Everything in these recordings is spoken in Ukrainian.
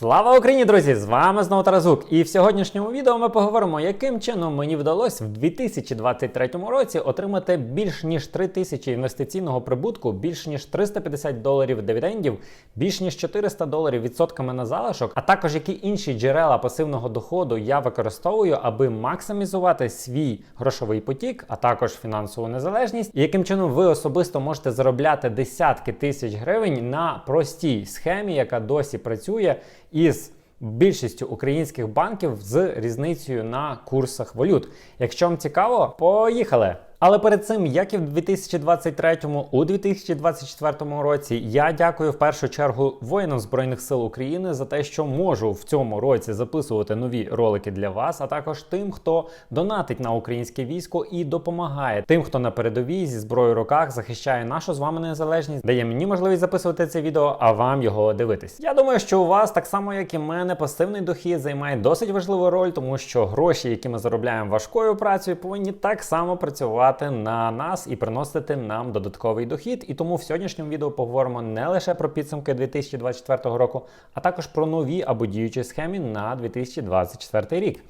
Слава Україні, друзі! З вами знову Таразук. І в сьогоднішньому відео ми поговоримо, яким чином мені вдалося в 2023 році отримати більш ніж 3 тисячі інвестиційного прибутку, більш ніж 350 доларів дивідендів, більш ніж 400 доларів відсотками на залишок, а також які інші джерела пасивного доходу я використовую, аби максимізувати свій грошовий потік, а також фінансову незалежність, і яким чином ви особисто можете заробляти десятки тисяч гривень на простій схемі, яка досі працює із більшістю українських банків з різницею на курсах валют. Якщо вам цікаво, поїхали! Але перед цим, як і в 2023, у 2024 році, я дякую в першу чергу воїнам Збройних сил України за те, що можу в цьому році записувати нові ролики для вас, а також тим, хто донатить на українське військо і допомагає тим, хто на передовій зі зброєю в руках захищає нашу з вами незалежність, дає мені можливість записувати це відео, а вам його дивитись. Я думаю, що у вас так само, як і мене, пасивний дохід займає досить важливу роль, тому що гроші, які ми заробляємо важкою працею, повинні так само працювати на нас і приносити нам додатковий дохід. І тому в сьогоднішньому відео поговоримо не лише про підсумки 2024 року, а також про нові або діючі схеми на 2024 рік.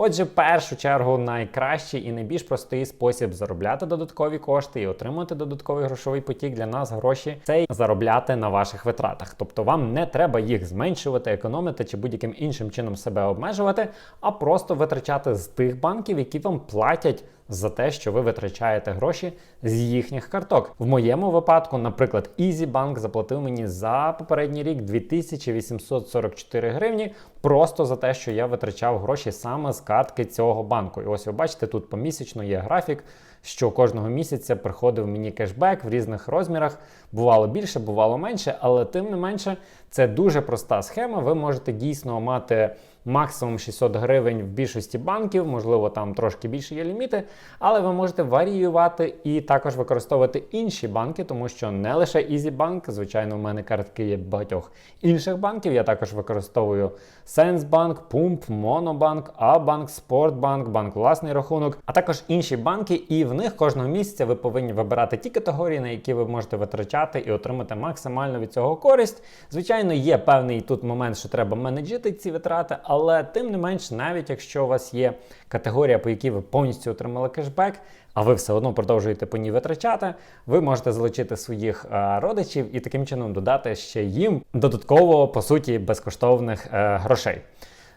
Отже, в першу чергу, найкращий і найбільш простий спосіб заробляти додаткові кошти і отримати додатковий грошовий потік для нас гроші це заробляти на ваших витратах. Тобто вам не треба їх зменшувати, економити чи будь-яким іншим чином себе обмежувати, а просто витрачати з тих банків, які вам платять. За те, що ви витрачаєте гроші з їхніх карток. В моєму випадку, наприклад, EasyBank заплатив мені за попередній рік 2844 гривні, просто за те, що я витрачав гроші саме з картки цього банку. І ось ви бачите, тут помісячно є графік, що кожного місяця приходив мені кешбек в різних розмірах. Бувало більше, бувало менше, але тим не менше, це дуже проста схема. Ви можете дійсно мати максимум 600 гривень в більшості банків, можливо, там трошки більше є ліміти, але ви можете варіювати і також використовувати інші банки, тому що не лише EasyBank, звичайно, в мене картки є багатьох інших банків. Я також використовую Sensbank, Pump, Monobank, A-Bank, Sportbank, банк власний рахунок, а також інші банки. І в них кожного місяця ви повинні вибирати ті категорії, на які ви можете витрачати і отримати максимально від цього користь. Звичайно, є певний тут момент, що треба менеджити ці витрати, але тим не менш, навіть якщо у вас є категорія, по якій ви повністю отримали кешбек, а ви все одно продовжуєте по ній витрачати, ви можете залучити своїх е, родичів і таким чином додати ще їм додатково, по суті, безкоштовних е, грошей.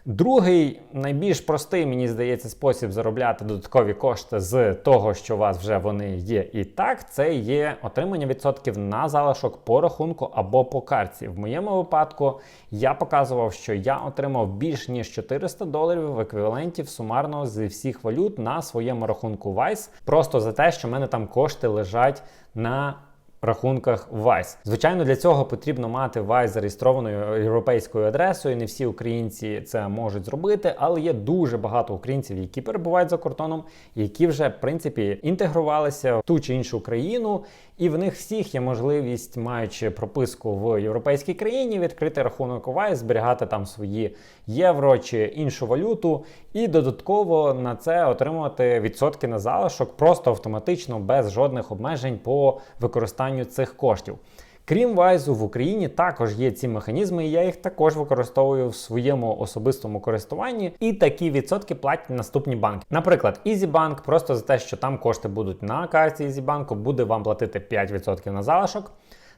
Другий найбільш простий, мені здається, спосіб заробляти додаткові кошти з того, що у вас вже вони є і так, це є отримання відсотків на залишок по рахунку або по карті. В моєму випадку я показував, що я отримав більш ніж 400 доларів в еквіваленті сумарно з всіх валют на своєму рахунку Vice, просто за те, що в мене там кошти лежать на рахунках Vice. Звичайно, для цього потрібно мати Vice зареєстрованою європейською адресою. Не всі українці це можуть зробити, але є дуже багато українців, які перебувають за кордоном, які вже в принципі інтегрувалися в ту чи іншу країну, і в них всіх є можливість, маючи прописку в європейській країні, відкрити рахунок у зберігати там свої євро чи іншу валюту, і додатково на це отримувати відсотки на залишок просто автоматично без жодних обмежень по використанню цих коштів. Крім Вайзу, в Україні також є ці механізми, і я їх також використовую в своєму особистому користуванні. І такі відсотки платять наступні банки. Наприклад, EasyBank, просто за те, що там кошти будуть на карті EasyBank, буде вам платити 5% на залишок.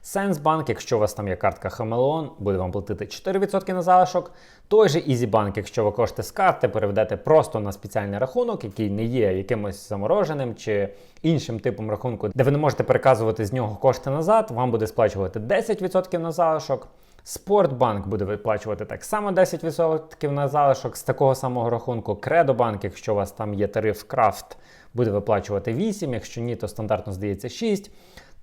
Сенсбанк, якщо у вас там є картка Хамелеон, буде вам платити 4% на залишок. Той же EasyBank, якщо ви кошти з карти переведете просто на спеціальний рахунок, який не є якимось замороженим чи іншим типом рахунку, де ви не можете переказувати з нього кошти назад, вам буде сплачувати 10% на залишок. Спортбанк буде виплачувати так само 10% на залишок з такого самого рахунку. Кредобанк, якщо у вас там є тариф Крафт, буде виплачувати 8%, якщо ні, то стандартно здається 6%.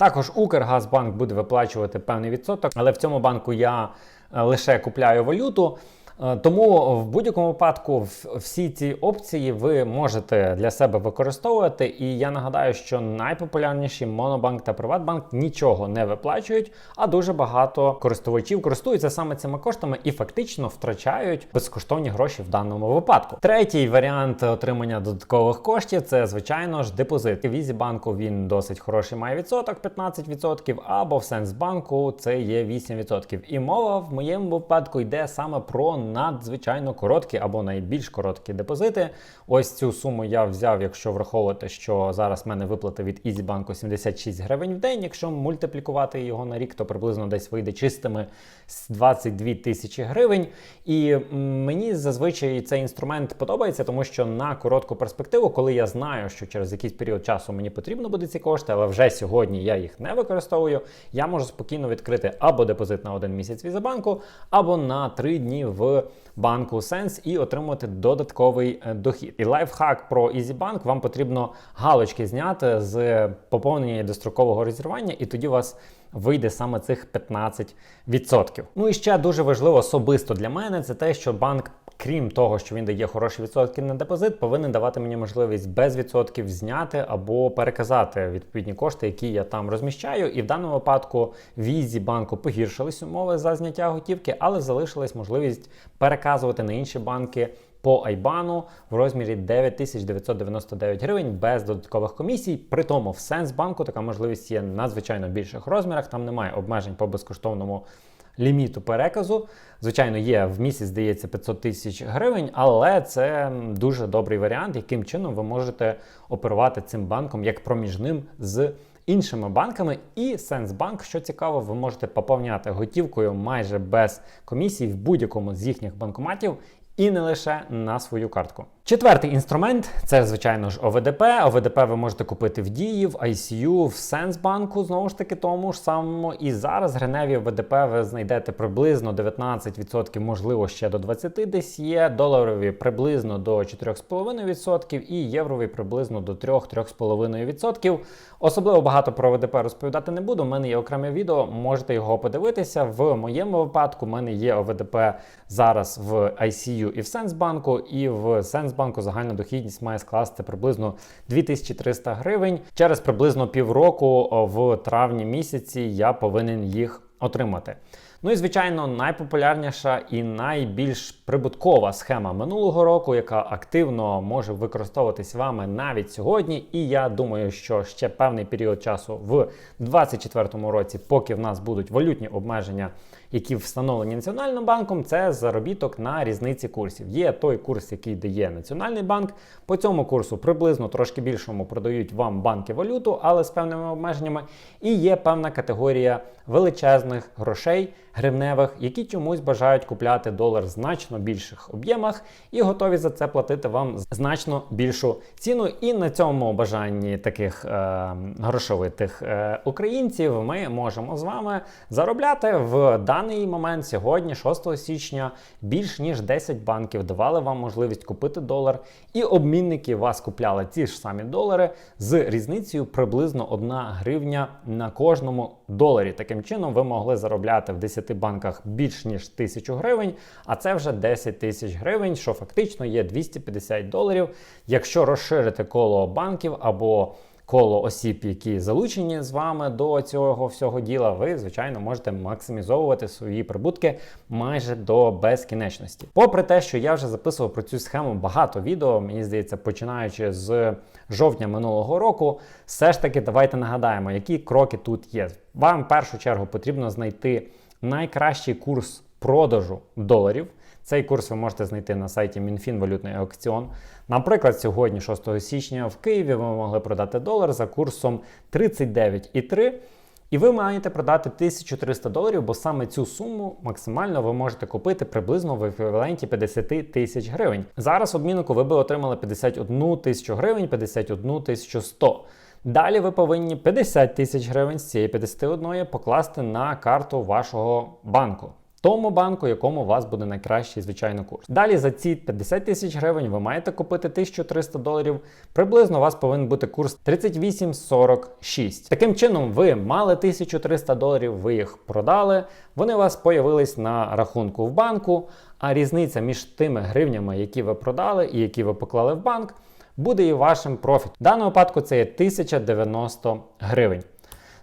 Також Укргазбанк буде виплачувати певний відсоток, але в цьому банку я е, лише купляю валюту. Е, Тому в будь-якому випадку всі ці опції ви можете для себе використовувати. І я нагадаю, що найпопулярніші Монобанк та Приватбанк нічого не виплачують, а дуже багато користувачів користуються саме цими коштами і фактично втрачають безкоштовні гроші в даному випадку. Третій варіант отримання додаткових коштів це звичайно ж депозит. В Ізібанку він досить хороший, має відсоток 15%, або в Сенсбанку це є 8%. І мова в моєму випадку йде саме про надзвичайно короткі або найбільш короткі депозити. Ось цю суму я взяв, якщо враховувати, що зараз в мене виплати від Ізібанку 76 гривень в день. Якщо мультиплікувати його на рік, то приблизно десь вийде чистими з 22 тисячі гривень. І мені зазвичай цей інструмент подобається, тому що на коротку перспективу, коли я знаю, що через якийсь період часу мені потрібно буде ці кошти, але вже сьогодні я їх не використовую, я можу спокійно відкрити або депозит на один місяць Візабанку, або на три дні в банку Sense і отримати додатковий е, дохід. І лайфхак про EasyBank вам потрібно галочки зняти з поповнення дострокового резервування, і тоді у вас вийде саме цих 15%. Ну і ще дуже важливо особисто для мене це те, що банк. Крім того, що він дає хороші відсотки на депозит, повинен давати мені можливість без відсотків зняти або переказати відповідні кошти, які я там розміщаю. І в даному випадку Візі банку погіршились умови за зняття готівки, але залишилась можливість переказувати на інші банки по Айбану в розмірі 9999 гривень без додаткових комісій. При тому в Сенсбанку така можливість є надзвичайно більших розмірах. Там немає обмежень по безкоштовному ліміту переказу. Звичайно, є в місяць, здається, 500 тисяч гривень, але це дуже добрий варіант, яким чином ви можете оперувати цим банком як проміжним з іншими банками. І Сенсбанк, що цікаво, ви можете поповняти готівкою майже без комісій в будь-якому з їхніх банкоматів. І не лише на свою картку. Четвертий інструмент це, звичайно ж, ОВДП. ОВДП ви можете купити в Дії, в ICU, в Сенсбанку, знову ж таки, тому ж самому. І зараз гриневі ОВДП ви знайдете приблизно 19%, можливо, ще до 20% десь є. Доларові приблизно до 4,5% і єврові приблизно до 3-3,5%. Особливо багато про ОВДП розповідати не буду. У мене є окреме відео, можете його подивитися. В моєму випадку в мене є ОВДП зараз в ICU і в Сенсбанку, і в Сенсбанку загальна дохідність має скласти приблизно 2300 гривень. Через приблизно півроку в травні місяці я повинен їх отримати. Ну і звичайно, найпопулярніша і найбільш прибуткова схема минулого року, яка активно може використовуватись вами навіть сьогодні. І я думаю, що ще певний період часу в 2024 році, поки в нас будуть валютні обмеження, які встановлені Національним банком, це заробіток на різниці курсів. Є той курс, який дає Національний банк. По цьому курсу приблизно трошки більшому продають вам банки валюту, але з певними обмеженнями. І є певна категорія величезних грошей гривневих, які чомусь бажають купляти долар в значно більших об'ємах і готові за це платити вам значно більшу ціну. І на цьому бажанні таких е, грошовитих е, українців ми можемо з вами заробляти в даний момент сьогодні, 6 січня, більш ніж 10 банків давали вам можливість купити долар, і обмінники вас купляли ці ж самі долари з різницею приблизно 1 гривня на кожному доларі. Таким чином, ви могли заробляти в 10 банках більш ніж 1000 гривень, а це вже 10 тисяч гривень, що фактично є 250 доларів. Якщо розширити коло банків або коло осіб, які залучені з вами до цього всього діла, ви, звичайно, можете максимізовувати свої прибутки майже до безкінечності. Попри те, що я вже записував про цю схему багато відео, мені здається, починаючи з жовтня минулого року, все ж таки давайте нагадаємо, які кроки тут є. Вам в першу чергу потрібно знайти найкращий курс продажу доларів. Цей курс ви можете знайти на сайті Мінфін валютний аукціон. Наприклад, сьогодні, 6 січня, в Києві ви могли продати долар за курсом 39,3. І ви маєте продати 1300 доларів, бо саме цю суму максимально ви можете купити приблизно в еквіваленті 50 тисяч гривень. Зараз в обміннику ви би отримали 51 тисячу гривень, 51 тисячу 100. Далі ви повинні 50 тисяч гривень з цієї 51 покласти на карту вашого банку. Тому банку, якому у вас буде найкращий звичайно курс. Далі за ці 50 тисяч гривень ви маєте купити 1300 доларів. Приблизно у вас повинен бути курс 38,46. Таким чином, ви мали 1300 доларів, ви їх продали. Вони у вас появились на рахунку в банку. А різниця між тими гривнями, які ви продали і які ви поклали в банк, буде і вашим профітом. В даному випадку це є 1090 гривень.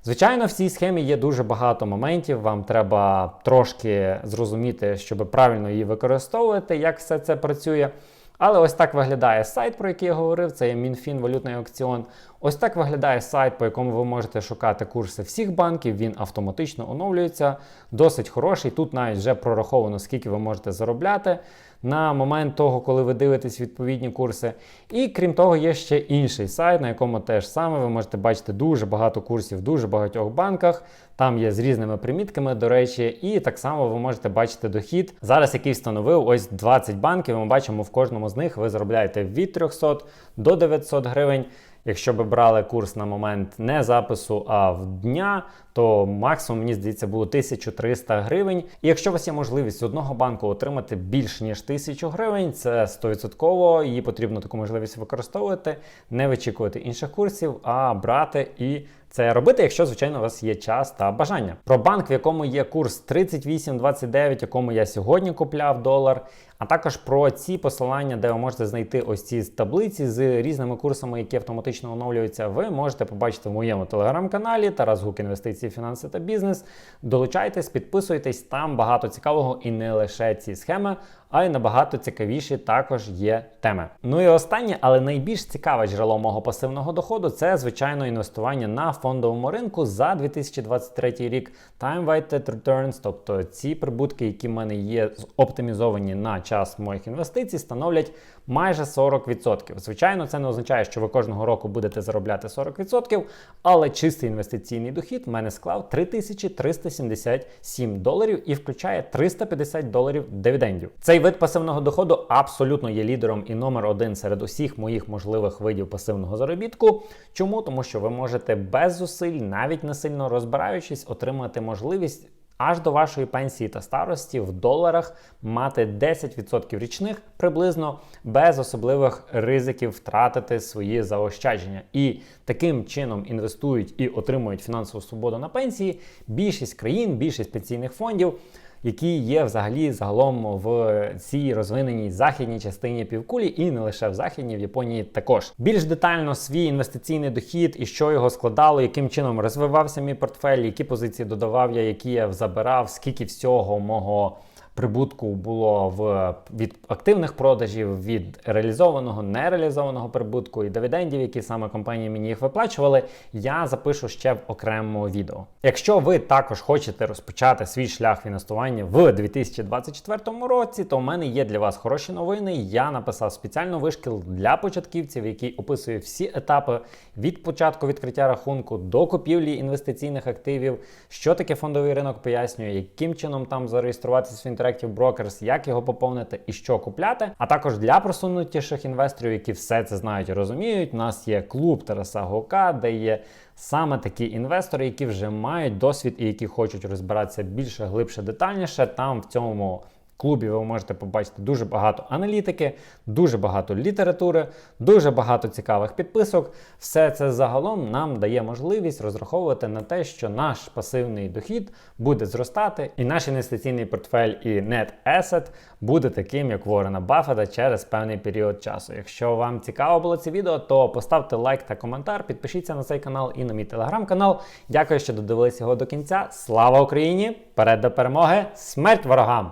Звичайно, в цій схемі є дуже багато моментів. Вам треба трошки зрозуміти, щоб правильно її використовувати, як все це працює. Але ось так виглядає сайт, про який я говорив. Це є Мінфін валютний аукціон. Ось так виглядає сайт, по якому ви можете шукати курси всіх банків. Він автоматично оновлюється, досить хороший. Тут навіть вже прораховано, скільки ви можете заробляти на момент того, коли ви дивитесь відповідні курси. І крім того, є ще інший сайт, на якому теж саме ви можете бачити дуже багато курсів в дуже багатьох банках. Там є з різними примітками, до речі, і так само ви можете бачити дохід. Зараз який встановив ось 20 банків. Ми бачимо, в кожному з них ви заробляєте від 300 до 900 гривень. Якщо би брали курс на момент не запису, а в дня, то максимум, мені здається, було 1300 гривень. І якщо у вас є можливість з одного банку отримати більш ніж 1000 гривень, це 100%, її потрібно таку можливість використовувати, не вичікувати інших курсів, а брати і це робити, якщо, звичайно, у вас є час та бажання. Про банк, в якому є курс 38,29, якому я сьогодні купляв долар, а також про ці посилання, де ви можете знайти ось ці таблиці з різними курсами, які автоматично оновлюються, ви можете побачити в моєму телеграм-каналі Тарас Гук інвестиції, фінанси та бізнес. Долучайтесь, підписуйтесь, там багато цікавого і не лише ці схеми. А й набагато цікавіші також є теми. Ну і останнє, але найбільш цікаве джерело мого пасивного доходу це, звичайно, інвестування на фондовому ринку за 2023 рік. Time Weighted Returns, тобто ці прибутки, які в мене є оптимізовані на час моїх інвестицій, становлять майже 40%. Звичайно, це не означає, що ви кожного року будете заробляти 40%, але чистий інвестиційний дохід в мене склав 3377 доларів і включає 350 доларів дивідендів. Цей вид пасивного доходу абсолютно є лідером і номер один серед усіх моїх можливих видів пасивного заробітку. Чому? Тому що ви можете без зусиль, навіть не сильно розбираючись, отримати можливість аж до вашої пенсії та старості в доларах мати 10% річних приблизно без особливих ризиків втратити свої заощадження. І таким чином інвестують і отримують фінансову свободу на пенсії більшість країн, більшість пенсійних фондів які є взагалі загалом в цій розвиненій західній частині півкулі, і не лише в західній, в Японії також. Більш детально свій інвестиційний дохід і що його складало, яким чином розвивався мій портфель, які позиції додавав я, які я забирав, скільки всього мого прибутку було в від активних продажів, від реалізованого, нереалізованого прибутку і дивідендів, які саме компанії мені їх виплачували, я запишу ще в окремому відео. Якщо ви також хочете розпочати свій шлях в інвестуванні в 2024 році, то в мене є для вас хороші новини. Я написав спеціальну вишкіл для початківців, який описує всі етапи від початку відкриття рахунку до купівлі інвестиційних активів, що таке фондовий ринок пояснює, яким чином там зареєструватися в інтернеті, Interactive Brokers, як його поповнити і що купляти. А також для просунутіших інвесторів, які все це знають і розуміють. У нас є клуб Тараса Гока, де є саме такі інвестори, які вже мають досвід і які хочуть розбиратися більше, глибше, детальніше. Там в цьому клубі ви можете побачити дуже багато аналітики, дуже багато літератури, дуже багато цікавих підписок. Все це загалом нам дає можливість розраховувати на те, що наш пасивний дохід буде зростати, і наш інвестиційний портфель і Net Asset буде таким, як Ворена Баффета через певний період часу. Якщо вам цікаво було це відео, то поставте лайк та коментар, підпишіться на цей канал і на мій телеграм-канал. Дякую, що додивилися його до кінця. Слава Україні! Перед до перемоги! Смерть ворогам!